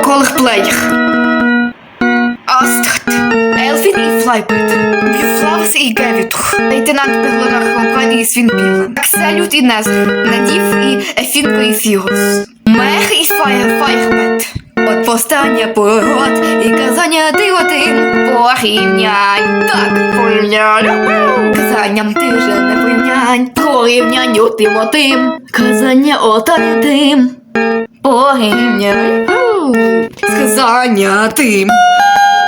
колих плеєр. Астрид, Елфін і Флайпет, Блюфлавс і Гевітух, лейтенант Пеглонар компанії Свінпіла, Акселют і Незер, Надів і Ефінко і Фігос, Мех і Фаєр Файрбет. От повстання пород і казання ти порівнянь. Так, порівнянь. Казанням ти вже не порівнянь. Порівнянь отим отим. Казання отим. Порівнянь. Сказання тим.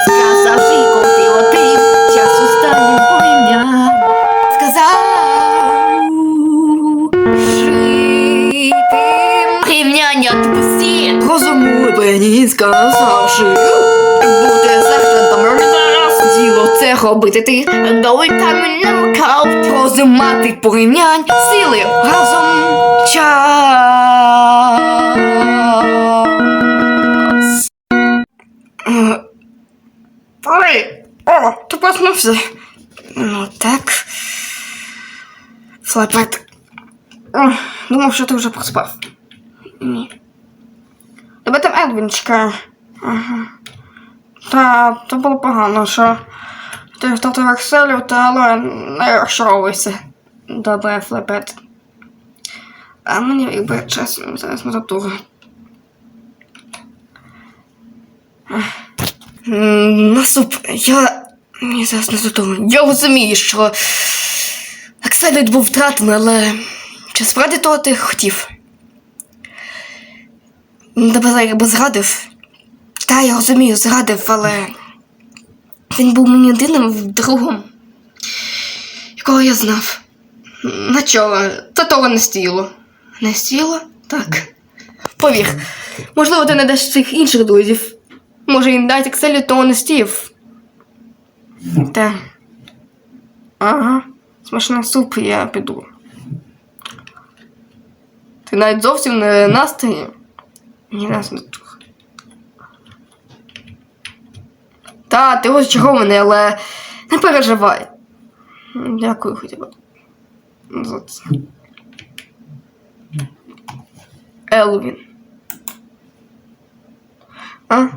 Сказав ти отим. Час останнім порівнянь. Сказав. Житим. Порівняння тупості. Розумлені сказавши. Бути сержантом зараз. Діло це робити ти. Дали там намикав. Розумати порівнянь. Сили разом. Час. Ти. Ну так. Флапет. Думав, що ти вже проспав. Ні. Тебе там Едвін. Ага. Та, то було погано, що ти втратив Акселю, та але не розчаровуйся. Добре, флепет. А мені якби чесно зараз на татура. Наступ, я. Мені зараз не задумаю. Я розумію, що Акселіт був втратений, але чи справді того ти хотів? Тебе якби зрадив. Та, я розумію, зрадив, але він був мені єдиним другом, якого я знав. На чого? Та того не стіло. Не стіло? Так. Повір, можливо, ти не даш цих інших друзів. Може, він дасть Екселю того не стів. Та. Ага. Смачний суп, я піду. Ти навіть зовсім не настрій. Ні, нас не. Та, ти розчарований, але не переживай. Дякую хоча б. За це. Елвін. А?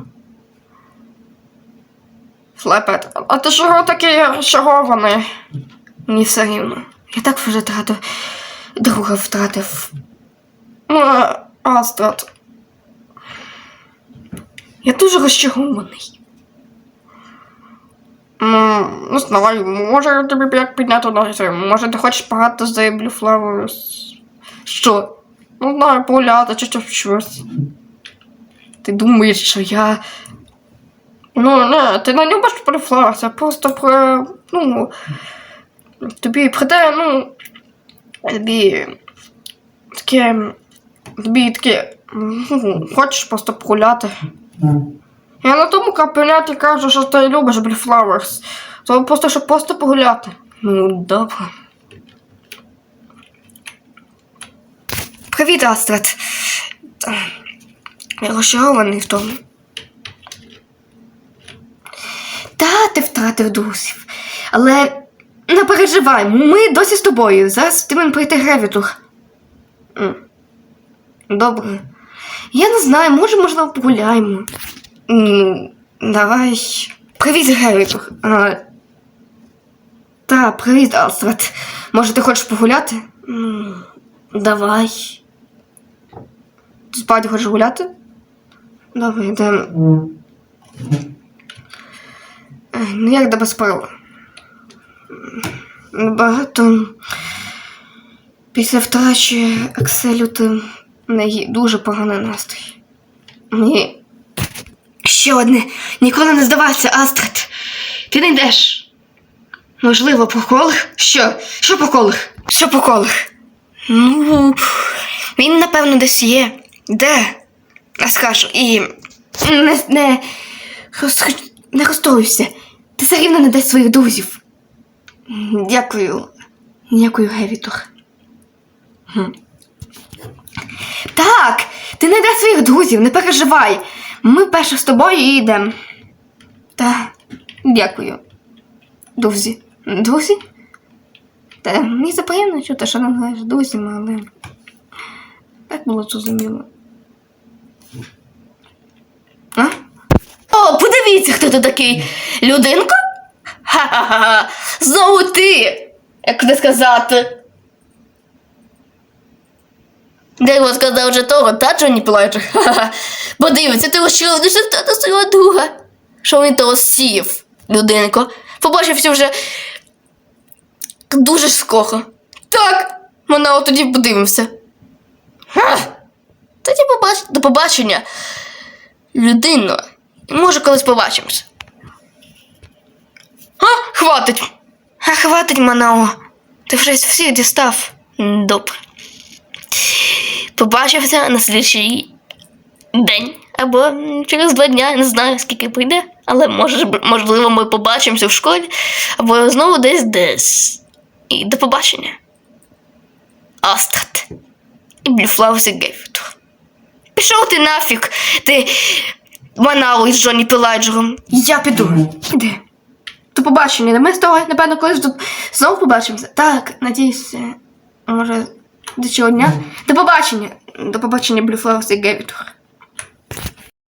Флепет, а ти чого такий розчарований? Мені все рівно. Я так вже втратив. Друга втратив. Ну, Астрад. Я дуже розчарований. Ну, не знаю, може я тобі як підняти ноги. Може ти хочеш пограти з Blue Flowers? Що? Ну, знаю, погуляти чи щось. Ти думаєш, що я. Ну, не, ти не любиш а просто про. Ну. Тобі прийде, ну. Тобі. Таке. Тобі таке. ну, Хочеш просто погуляти. Я на тому капеляті кажу, що ти любиш Flowers. То просто щоб просто погуляти. Ну, добре. Привіт, Астрид. Я розчарований в тому. Та, ти втратив друзів. Але не переживай, ми досі з тобою. Зараз ти мені прийти Гревітур. Добре. Я не знаю, може, можливо, погуляємо. Давай. Привіт, Гревітур. Та, привіт, Астрид. Може, ти хочеш погуляти? Давай. Ти справді хочеш гуляти? Добре, йдемо. Ну, як до безпеки? Багато після втрачі Акселю ти в неї дуже поганий настрій. Ні. Ще одне. Ніколи не здавайся, Астрид. Ти не йдеш. Можливо, по колах? Що? Що по колах? Що по колах? Ну, він, напевно, десь є. Де? Я скажу. І не, не, не розстроюйся. Ти все рівно не дасть своїх друзів. Дякую. Дякую, Гевітор. Так, ти не дай своїх друзів, не переживай. Ми перше з тобою і йдемо. Так, дякую. Друзі. Друзі? Та мені це приємно чути, що не знаєш друзями, але так було зрозуміло. О, подивіться, хто ти такий? Людинка? Ха-ха-ха. Знову ти. Як не сказати. Дерево сказав вже того, та Джонні плаче. Ха-ха. Подивіться, ти лише втратив свого друга. Що він того сів, людинко. Побачився вже дуже скоро. Так, вона тоді подивимося. Тоді побач... до побачення. Людино. Може, колись побачимося. А, хватить. А хватить, Манао. Ти вже всіх дістав. Добре. Побачився на слідчий день або через два дня, не знаю скільки прийде, але може, можливо ми побачимося в школі або знову десь десь. І до побачення. Астрад. І Блюфлаус і Гейфітор. Пішов ти нафіг, ти Манао із Джонні Піладжером. Я піду. Іди. До побачення. Ми з того, напевно, колись тут знову побачимося. Так, надіюся, може, до цього дня. До побачення. До побачення, Блюфлаус і Гевітор.